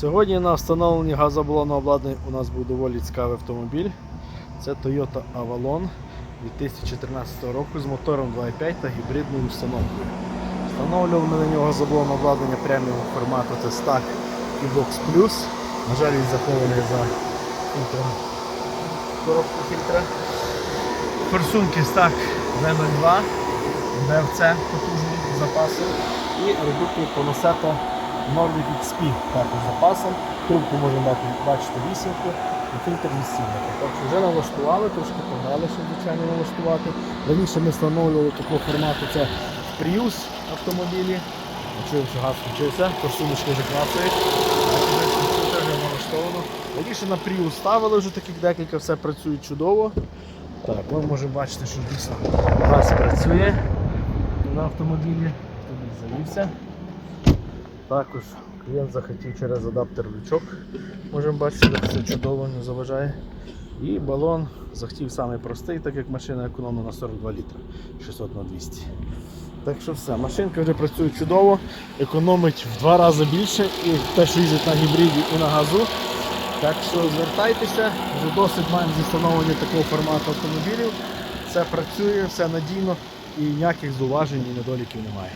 Сьогодні на встановленні газоблонного обладнання у нас був доволі цікавий автомобіль. Це Toyota Avalon 2014 року з мотором 2.5 та гібридною установкою. Встановлювали на нього газоблонне обладнання преміум формату це Stack і Box Plus. На жаль, він захований за фільтром коробки фільтра. Форсунки Stack V02, BFC потужний з запасом і редуктор Поносета Nordic XP також з запасом. Трубку можемо бачити, бачити вісімку і фільтр відсільника. Так що вже налаштували, трошки погнали, щоб звичайно налаштувати. Раніше ми встановлювали такого формату це Prius автомобілі. Чуємо, що газ включився, вже клацають. Вже налаштовано. Раніше на Prius ставили вже таких декілька, все працює чудово. Так, ми можемо бачити, що дійсно газ працює на автомобілі. Автомобіль завівся. Також клієнт захотів через адаптер лючок. Можемо бачити, це чудово не заважає. І балон захотів самий простий, так як машина економна на 42 літри 600 на 200. Так що все, машинка вже працює чудово, економить в два рази більше і те, що їздить на гібриді і на газу. Так що звертайтеся, вже досить маємо зі такого формату автомобілів. Все працює, все надійно і ніяких зуважень і недоліків немає.